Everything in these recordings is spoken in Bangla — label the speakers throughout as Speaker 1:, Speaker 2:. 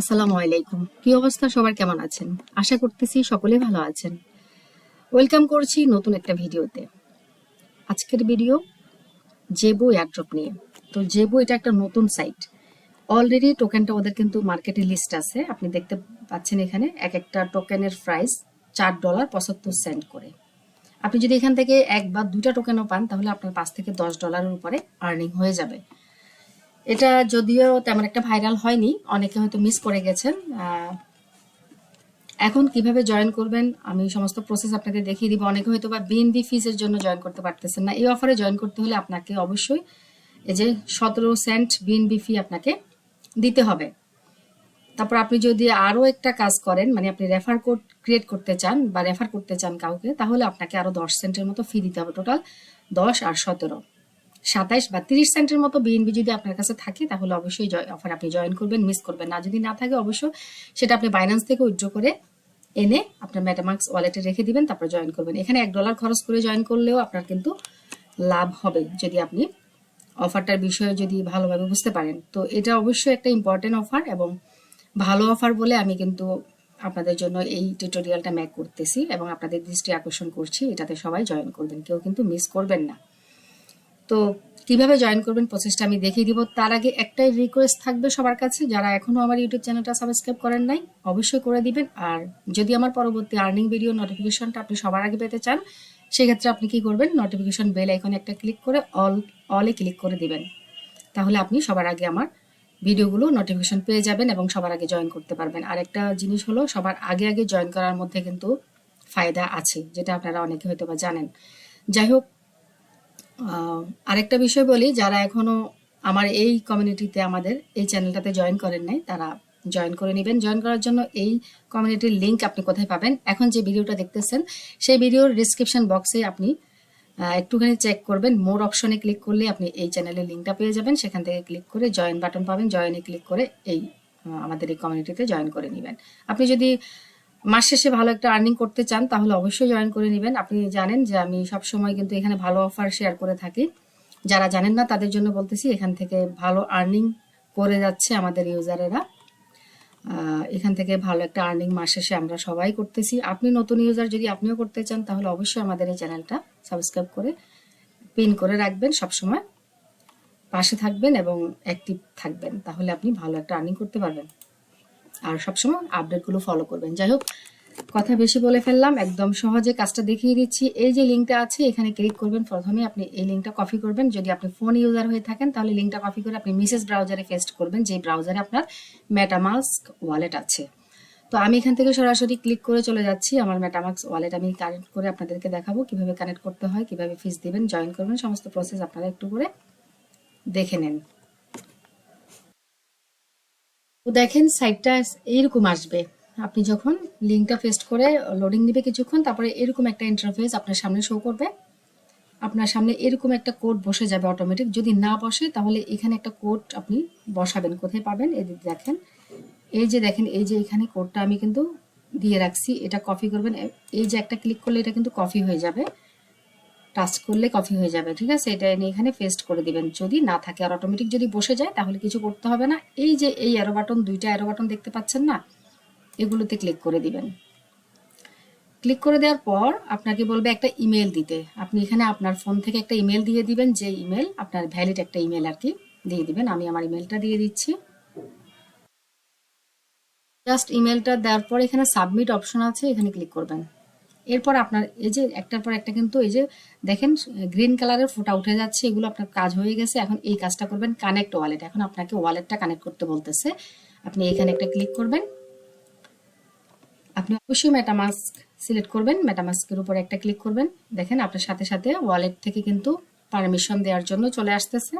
Speaker 1: আসসালামু আলাইকুম। কি অবস্থা? সবার কেমন আছেন? আশা করতেছি সকলে ভালো আছেন। ওয়েলকাম করছি নতুন একটা ভিডিওতে। আজকের ভিডিও জেবো এয়ারড্রপ নিয়ে। তো জেবো এটা একটা নতুন সাইট। অলরেডি টোকেনটা ওদের কিন্তু মার্কেটে লিস্ট আছে। আপনি দেখতে পাচ্ছেন এখানে এক একটা টোকেনের প্রাইস চার ডলার পঁচাত্তর সেন্ট করে। আপনি যদি এখান থেকে এক বা দুইটা টোকেনও পান, তাহলে আপনার পাঁচ থেকে দশ ডলারের উপরে আর্নিং হয়ে যাবে। এটা যদিও তেমন একটা ভাইরাল হয়নি, অনেকে হয়তো মিস করে গেছেন। এখন কীভাবে জয়েন করবেন, আমি সমস্ত প্রসেস আপনাদের দেখিয়ে দিব। অনেকে হয়তো বা বিএনবি ফিজের জন্য জয়েন করতে পারতেছেন না। এই অফারে জয়েন করতে হলে আপনাকে অবশ্যই এই যে সতেরো সেন্ট বিএনবি ফি আপনাকে দিতে হবে। তারপর আপনি যদি আরও একটা কাজ করেন মানে আপনি রেফার কোড ক্রিয়েট করতে চান বা রেফার করতে চান কাউকে, তাহলে আপনাকে আরও দশ সেন্টের মতো ফি দিতে হবে টোটাল দশ আর সতেরো। সাতাইশ বা তিরিশ সেন্টের মতো বিএনবি যদি আপনার কাছে থাকে, তাহলে অবশ্যই অফার আপনি জয়েন করবেন মিস করবেন। না যদি না থাকে, অবশ্য সেটা আপনি বাইন্যান্স থেকে উইথড্র করে এনে আপনার ম্যাটামার্কস ওয়ালেটে রেখে দিবেন, তারপর জয়েন করবেন। এখানে এক ডলার খরচ করে জয়েন করলেও আপনার কিন্তু লাভ হবে যদি আপনি অফারটার বিষয়ে যদি ভালোভাবে বুঝতে পারেন। তো এটা অবশ্যই একটা ইম্পর্টেন্ট অফার এবং ভালো অফার বলে আমি কিন্তু আপনাদের জন্য এই টিউটোরিয়ালটা ম্যাক করতেছি এবং আপনাদের দৃষ্টি আকর্ষণ করছি। এটাতে সবাই জয়েন করবেন, কেউ কিন্তু মিস করবেন না। তো কীভাবে জয়েন করবেন প্রসেসটা আমি দেখিয়ে দিব। তার আগে একটাই রিকোয়েস্ট থাকবে সবার কাছে, যারা এখনও আমার ইউটিউব চ্যানেলটা সাবস্ক্রাইব করেন নাই, অবশ্যই করে দিবেন। আর যদি আমার পরবর্তী আর্নিং ভিডিও নোটিফিকেশনটা আপনি সবার আগে পেতে চান, সেক্ষেত্রে আপনি কি করবেন? নোটিফিকেশন বেল আইকনে একটা ক্লিক করে অল অলে ক্লিক করে দিবেন। তাহলে আপনি সবার আগে আমার ভিডিওগুলো নোটিফিকেশন পেয়ে যাবেন এবং সবার আগে জয়েন করতে পারবেন। আর একটা জিনিস হলো, সবার আগে আগে জয়েন করার মধ্যে কিন্তু ফায়দা আছে, যেটা আপনারা অনেকে হয়তো বা জানেন। যাই হোক আরেকটা বিষয় বলি, যারা এখনও আমার এই কমিউনিটিতে আমাদের এই চ্যানেলটাতে জয়েন করেন নাই, তারা জয়েন করে নেবেন। জয়েন করার জন্য এই কমিউনিটির লিংক আপনি কোথায় পাবেন? এখন যে ভিডিওটা দেখতেছেন, সেই ভিডিওর ডিসক্রিপশন বক্সে আপনি একটুখানি চেক করবেন। মোর অপশনে ক্লিক করলে আপনি এই চ্যানেলের লিঙ্কটা পেয়ে যাবেন। সেখান থেকে ক্লিক করে জয়েন বাটন পাবেন। জয়েনে ক্লিক করে এই আমাদের এই কমিউনিটিতে জয়েন করে নেবেন। আপনি যদি মাস শেষে ভালো একটা আর্নিং করতে চান, তাহলে অবশ্যই জয়েন করে নেবেন। আপনি জানেন যে আমি সব সময় কিন্তু এখানে ভালো অফার শেয়ার করে থাকি। যারা জানেন না, তাদের জন্য বলতেছি, এখান থেকে ভালো আর্নিং করে যাচ্ছে আমাদের ইউজারেরা। এখান থেকে ভালো একটা আর্নিং মাস শেষে আমরা সবাই করতেছি। আপনি নতুন ইউজার যদি আপনিও করতে চান, তাহলে অবশ্যই আমাদের এই চ্যানেলটা সাবস্ক্রাইব করে পিন করে রাখবেন সবসময়। পাশে থাকবেন এবং অ্যাক্টিভ থাকবেন, তাহলে আপনি ভালো একটা আর্নিং করতে পারবেন। আর সবসময় আপডেটগুলো ফলো করবেন। যাই হোক, কথা বেশি বলে ফেললাম। একদম সহজে কাজটা দেখিয়ে দিচ্ছি। এই যে লিঙ্কটা আছে, এখানে ক্লিক করবেন। প্রথমে আপনি এই লিঙ্কটা কপি করবেন। যদি আপনি ফোন ইউজার হয়ে থাকেন, তাহলে লিঙ্কটা কপি করে আপনি মিসেস ব্রাউজারে পেস্ট করবেন যে ব্রাউজারে আপনার মেটামাস্ক ওয়ালেট আছে। তো আমি এখান থেকে সরাসরি ক্লিক করে চলে যাচ্ছি। আমার মেটামাক্স ওয়ালেট আমি কানেক্ট করে আপনাদেরকে দেখাবো। কীভাবে কানেক্ট করতে হয়, কীভাবে ফিস দিবেন জয়েন করবেন, সমস্ত প্রসেস আপনারা একটু করে দেখে নেন। তো দেখেন সাইটটা এইরকম আসবে। আপনি যখন লিঙ্কটা পেস্ট করে লোডিং দিবে কিছুক্ষণ, তারপরে এরকম একটা ইন্টারফেস আপনার সামনে শো করবে। আপনার সামনে এরকম একটা কোড বসে যাবে অটোমেটিক যদি না বসে, তাহলে এখানে একটা কোড আপনি বসাবেন। কোথায় পাবেন? এদিক দেখেন। এই যে দেখেন, এই যে এখানে কোডটা আমি কিন্তু দিয়ে রাখছি। এটা কপি করবেন। এই যে একটা ক্লিক করলে এটা কিন্তু কপি হয়ে যাবে। টাচ করলে কফি হয়ে যাবে, ঠিক আছে? এটা এনে এখানে পেস্ট করে দিবেন। যদি না থাকে আর অটোমেটিক যদি বসে যায়, তাহলে কিছু করতে হবে না। এই যে এই অ্যারো বাটন দুইটা অ্যারো বাটন দেখতে পাচ্ছেন না? এগুলোতে ক্লিক করে দিবেন। ক্লিক করে দেওয়ার পর আপনাকে বলবে একটা ইমেল দিতে। আপনি এখানে আপনার ফোন থেকে একটা ইমেল দিয়ে দিবেন। যে ইমেল আপনার ভ্যালিড একটা ইমেল আর কি দিয়ে দিবেন। আমি আমার ইমেলটা দিয়ে দিচ্ছি। জাস্ট ইমেলটা দেওয়ার পর এখানে সাবমিট অপশন আছে, এখানে ক্লিক করবেন। এরপর আপনার, এই যে একটার পর একটা কিন্তু এই যে দেখেন গ্রিন কালারের ফোটা উঠে যাচ্ছে, এগুলো আপনার কাজ হয়ে গেছে। এখন এই কাজটা করবেন কানেক্ট ওয়ালেট এখন আপনাকে ওয়ালেটটা কানেক্ট করতে বলতেছে। আপনি এখানে একটা ক্লিক করবেন। আপনি অবশ্যই মেটামাস্ক সিলেক্ট করবেন। মেটামাস্কের উপর একটা ক্লিক করবেন। দেখেন, আপনার সাথে সাথে ওয়ালেট থেকে কিন্তু পারমিশন দেওয়ার জন্য চলে আসতেছে।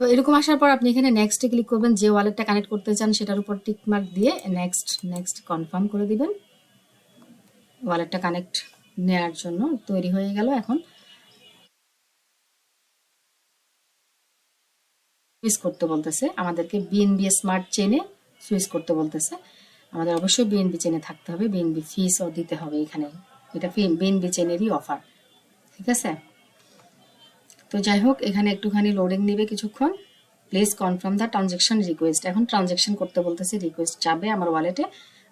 Speaker 1: তো এরকম আসার পর আপনি এখানে নেক্সটে ক্লিক করবেন, যে ওয়ালেটটা কানেক্ট করতে চান সেটার উপর টিক মার্ক দিয়ে নেক্সট নেক্সট কনফার্ম করে দিবেন। ওয়ালেটটা কানেক্ট নেয়ার জন্য তৈরি হয়ে গেল এখন। সুইচ করতে বলতেছে, আমাদেরকে বিএনবি স্মার্ট চেনে সুইচ করতে বলতেছে। আমাদের অবশ্যই বিএনবি চেনে থাকতে হবে বিএনবি ফিসও দিতে হবে এখানে। এটা বিএনবি চেনেরই অফার ঠিক আছে? তো যাই হোক, এখানে একটুখানি লোডিং নিবে কিছুক্ষণ। Please confirm the transaction request এখন ট্রানজেকশন করতে বলতেছে রিকোয়েস্ট যাবে আমার ওয়ালেটে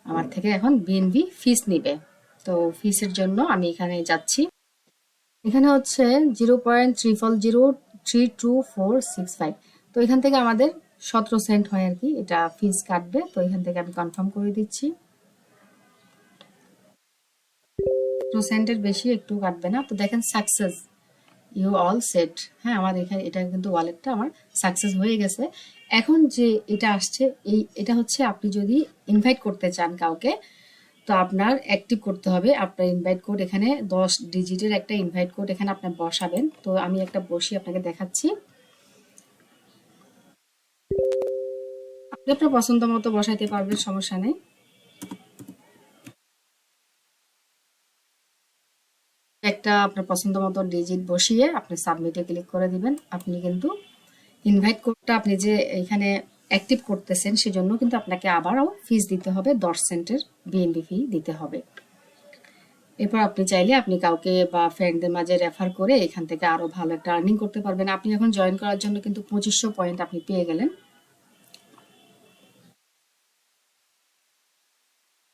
Speaker 1: আমার থেকে এখন বিএনবি ফিস নিবে। তো ফিসের জন্য আমি এখানে যাচ্ছি। এখানে হচ্ছে zero point three triple zero three two four six five তো এখান থেকে আমাদের সতেরো সেন্ট হয় আর কি, এটা ফিস কাটবে। তো এখান থেকে আমি কনফার্ম করে দিচ্ছি। সেন্টের বেশি একটু কাটবে না। তো দেখেন সাকসেস ইউ অল সেট হ্যাঁ আমার এখানে, এটা কিন্তু ওয়ালেটটা আমার সাকসেস হয়ে গেছে। এখন যে এটা আসছে, এই, এটা হচ্ছে আপনি যদি ইনভাইট করতে চান কাউকে, তো আপনার অ্যাক্টিভ করতে হবে। আপনার ইনভাইট কোড এখানে দশ ডিজিটের একটা ইনভাইট কোড এখানে আপনার বসাবেন। তো আমি একটা বসি, আপনাকে দেখাচ্ছি। আপনি আপনার পছন্দ মতো বসাইতে পারবেন, সমস্যা নেই একটা আপনার পছন্দ মতো ডিজিট বসিয়ে আপনি সাবমিটে ক্লিক করে দিবেন। আপনি কিন্তু ইনভাইট কোডটা আপনি যে এখানে অ্যাক্টিভ করতেছেন সেজন্য কিন্তু আপনাকে আবারও ফিস দিতে হবে, দশ সেন্টের বিএনবি ফি দিতে হবে। এরপর আপনি চাইলে আপনি কাউকে বা ফ্রেন্ডদের মাঝে রেফার করে এখান থেকে আরও ভালো একটা আর্নিং করতে পারবেন। আপনি এখন জয়েন করার জন্য কিন্তু পঁচিশশো পয়েন্ট আপনি পেয়ে গেলেন।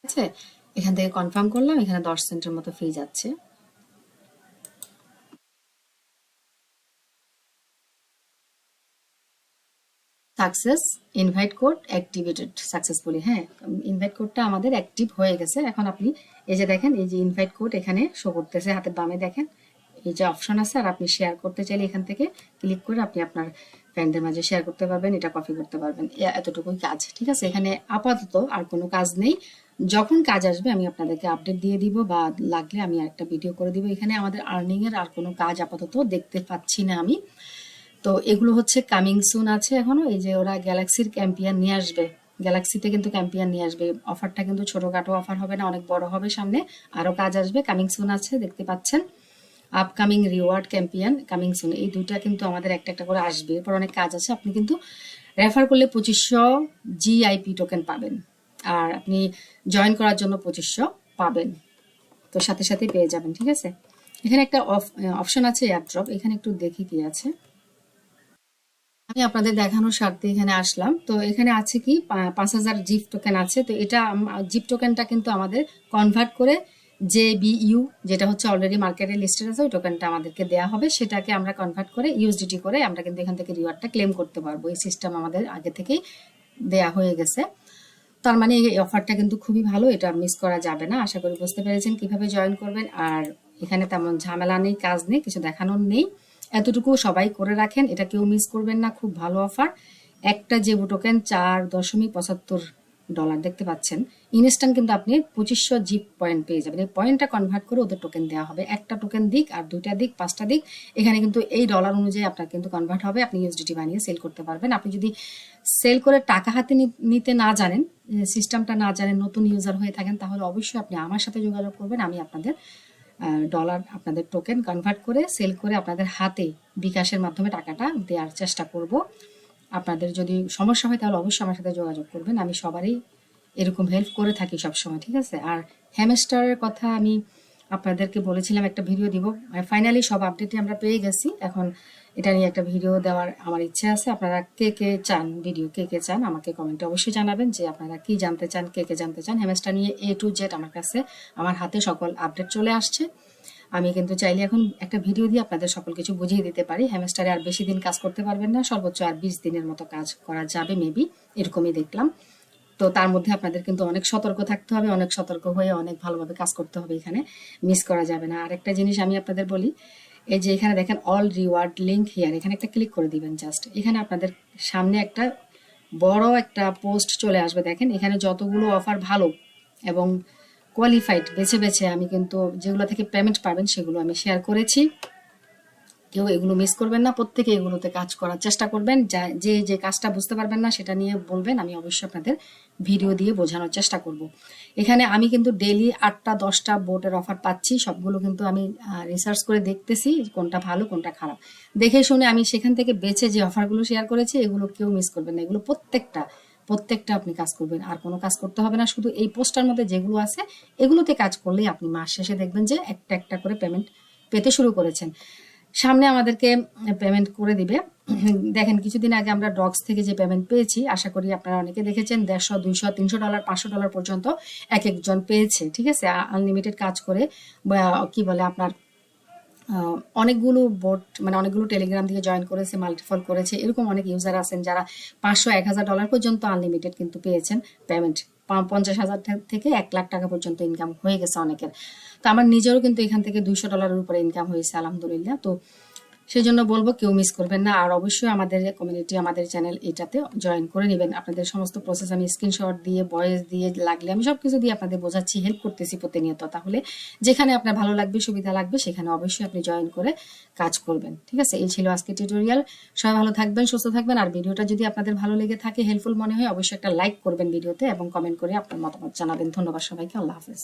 Speaker 1: আছে? এখান থেকে কনফার্ম করলাম, এখানে দশ সেন্টের মতো ফি যাচ্ছে। Success invite code activated successfully হ্যাঁ? ইনভাইট কোডটা আমাদের অ্যাক্টিভ হয়ে গেছে। এখন আপনি এই যে দেখেন, এই যে ইনভাইট কোড এখানে শো করতেছে, হাতের বামে দেখেন। এই যে অপশন আছে, আর আপনি শেয়ার করতে চাইলে এখান থেকে ক্লিক করে আপনি আপনার ফ্রেন্ডদের মাঝে শেয়ার করতে পারবেন, এটা কপি করতে পারবেন। এতটুকুই কাজ, ঠিক আছে? এখানে আপাতত আর কোনো কাজ নেই। যখন কাজ আসবে, আমি আপনাদেরকে আপডেট দিয়ে দিব, বা লাগলে আমি একটা ভিডিও করে দিব। এখানে আমাদের আর্নিং এর আর কোনো কাজ আপাতত দেখতে পাচ্ছি না আমি। তো এগুলো হচ্ছে কামিং সুন আছে এখনও। এই যে ওরা গ্যালাক্সির ক্যাম্পিয়ান নিয়ে আসবে। গ্যালাক্সিতে কিন্তু ক্যাম্পিয়ান নিয়ে আসবে। অফারটা কিন্তু ছোটখাটো অফার হবে না, অনেক বড় হবে সামনে। আরও কাজ আসবে। কামিং সুন আছে, দেখতে পাচ্ছেন। Upcoming reward campaign coming soon এই দুইটা কিন্তু আমাদের একটা একটা করে আসবে। এরপর অনেক কাজ আছে। আপনি কিন্তু রেফার করলে পঁচিশশো জিআইপি টোকেন পাবেন। আর আপনি জয়েন করার জন্য পঁচিশশো পাবেন। তো সাথে সাথে পেয়ে যাবেন, ঠিক আছে? এখানে একটা অপশন আছে এয়ারড্রপ এখানে একটু দেখি কি আছে। আমি আপনাদের দেখানোর স্বার্থে এখানে আসলাম। তো এখানে আছে কি পাঁচ হাজার জিপ টোকেন আছে। তো এটা জিপ টোকেনটা কিন্তু আমাদের কনভার্ট করে যে বিইউ যেটা হচ্ছে অলরেডি মার্কেটে লিস্টেড আছে, ওই টোকেনটা আমাদেরকে দেওয়া হবে। সেটাকে আমরা কনভার্ট করে ইউএসডিটি করে আমরা কিন্তু এখান থেকে রিওয়ার্ডটা ক্লেম করতে পারব। এই সিস্টেম আমাদের আগে থেকেই দেয়া হয়ে গেছে। তার মানে এই অফারটা কিন্তু খুবই ভালো, এটা মিস করা যাবে না। আশা করি বুঝতে পেরেছেন কীভাবে জয়েন করবেন। আর এখানে তেমন ঝামেলা নেই, কাজ নেই, কিছু দেখানোর নেই। এতটুকু সবাই করে রাখেন, এটা কেউ মিস করবেন না, খুব ভালো অফার একটা যে টোকেন চার দশমিক পঁচাত্তর ডলার দেখতে পাচ্ছেন। ইনস্ট্যান্ট কিন্তু আপনি পঁচিশশো জিপ পয়েন্ট পেয়ে যাবেন। এই পয়েন্টটা কনভার্ট করে ওদের টোকেন দেওয়া হবে। একটা টোকেন দিক আর দুইটা দিক, পাঁচটা দিক, এখানে কিন্তু এই ডলার অনুযায়ী আপনার কিন্তু কনভার্ট হবে। আপনি ইউএসডিটি বানিয়ে সেল করতে পারবেন। আপনি যদি সেল করে টাকা হাতে নিতে না জানেন সিস্টেমটা না জানেন, নতুন ইউজার হয়ে থাকেন, তাহলে অবশ্যই আপনি আমার সাথে যোগাযোগ করবেন। আমি আপনাদের ডলার আপনাদের টোকেন কনভার্ট করে সেল করে আপনাদের হাতে বিকাশের মাধ্যমে টাকাটা দেওয়ার চেষ্টা করব। আপনাদের যদি সমস্যা হয় তাহলে অবশ্যই আমার সাথে যোগাযোগ করবেন। আমি সবারই এরকম হেল্প করে থাকি সবসময়, ঠিক আছে? আর হ্যামেস্টারের কথা আমি আপনাদেরকে বলেছিলাম একটা ভিডিও দিব। ফাইনালি সব আপডেটই আমরা পেয়ে গেছি। এখন এটা নিয়ে একটা ভিডিও দেওয়ার আমার ইচ্ছে আছে। আপনারা কে কে চান ভিডিও কে কে চান আমাকে কমেন্টে অবশ্যই জানাবেন যে আপনারা কি জানতে চান, কে কে জানতে চান। হ্যামস্টার নিয়ে এ টু জেড আমার কাছে, আমার হাতে সকল আপডেট চলে আসছে। আমি কিন্তু চাইলে এখন একটা ভিডিও দিয়ে আপনাদের সকল কিছু বুঝিয়ে দিতে পারি। হ্যামস্টারে আর বেশি দিন কাজ করতে পারবেন না। সর্বোচ্চ আর বিশ দিনের মতো কাজ করা যাবে মেবি এরকমই দেখলাম। তো তার মধ্যে আপনাদের কিন্তু অনেক সতর্ক থাকতে হবে, অনেক সতর্ক হয়ে অনেক ভালোভাবে কাজ করতে হবে এখানে। মিস করা যাবে না। আর একটা জিনিস আমি আপনাদের বলি এই যে এখানে দেখেন অল রিওয়ার্ড লিঙ্ক হিয়ার এখানে একটা ক্লিক করে দিবেন জাস্ট এখানে আপনাদের সামনে একটা বড় একটা পোস্ট চলে আসবে, দেখেন। এখানে যতগুলো অফার ভালো এবং কোয়ালিফাইড বেছে বেছে আমি কিন্তু যেগুলো থেকে পেমেন্ট পাবেন সেগুলো আমি শেয়ার করেছি। কেউ এগুলো মিস করবেন না, প্রত্যেকে এগুলোতে কাজ করার চেষ্টা করবেন। যা- যে যে কাজটা বুঝতে পারবেন না সেটা নিয়ে বলবেন, আমি অবশ্যই আপনাদের ভিডিও দিয়ে বোঝানোর চেষ্টা করব। এখানে আমি কিন্তু ডেলি আটটা, দশটা বোটের অফার পাচ্ছি, সবগুলো কিন্তু আমি রিসার্চ করে দেখতেছি কোনটা ভালো, কোনটা খারাপ। দেখে শুনে আমি সেখান থেকে বেছে যে অফারগুলো শেয়ার করেছি, এগুলো কেউ মিস করবেন না। এগুলো প্রত্যেকটা প্রত্যেকটা আপনি কাজ করবেন। আর কোনো কাজ করতে হবে না, শুধু এই পোস্টার মধ্যে যেগুলো আছে, এগুলোতে কাজ করলেই আপনি মাস শেষে দেখবেন যে একটা একটা করে পেমেন্ট পেতে শুরু করেছেন। সামনে আমাদেরকে পেমেন্ট করে দিবে। দেখেন, কিছুদিন আগে আমরা ডগস থেকে যে পেমেন্ট পেয়েছি, আশা করি আপনারা অনেকে দেখেছেন, দেড়শো, দুইশো, তিনশো ডলার পাঁচশো ডলার পর্যন্ত এক একজন পেয়েছে, ঠিক আছে? আনলিমিটেড কাজ করে কি বলে আপনার অনেকগুলো বোট মানে অনেকগুলো টেলিগ্রাম দিয়ে জয়েন করেছে মাল্টিফল করেছে, এরকম অনেক ইউজার আছেন যারা পাঁচশো, এক হাজার ডলার পর্যন্ত আনলিমিটেড কিন্তু পেয়েছেন পেমেন্ট পঞ্চাশ হাজার থেকে এক লাখ টাকা পর্যন্ত ইনকাম হয়ে গেছে অনেকের। তো আমার নিজেরও কিন্তু এখান থেকে দুইশো ডলারের উপরে ইনকাম হয়েছে, আলহামদুলিল্লাহ। তো সেই জন্য বলব কেউ মিস করবেন না। আর অবশ্যই আমাদের কমিউনিটি আমাদের চ্যানেল এটাতে জয়েন করে নেবেন। আপনাদের সমস্ত প্রসেস আমি স্ক্রিনশট দিয়ে ভয়েস দিয়ে লাগলে আমি সবকিছু দিয়ে আপনাদের বোঝাচ্ছি হেল্প করতেছি প্রতিনিয়ত। তাহলে যেখানে আপনার ভালো লাগবে, সুবিধা লাগবে, সেখানে অবশ্যই আপনি জয়েন করে কাজ করবেন। ঠিক আছে? এই ছিল আজকে টিউটোরিয়াল সবাই ভালো থাকবেন, সুস্থ থাকবেন। আর ভিডিওটা যদি আপনাদের ভালো লেগে থাকে হেল্পফুল মনে হয়, অবশ্যই একটা লাইক করবেন ভিডিওতে এবং কমেন্ট করে আপনার মতামত জানাবেন। ধন্যবাদ সবাইকে। আল্লাহ হাফেজ।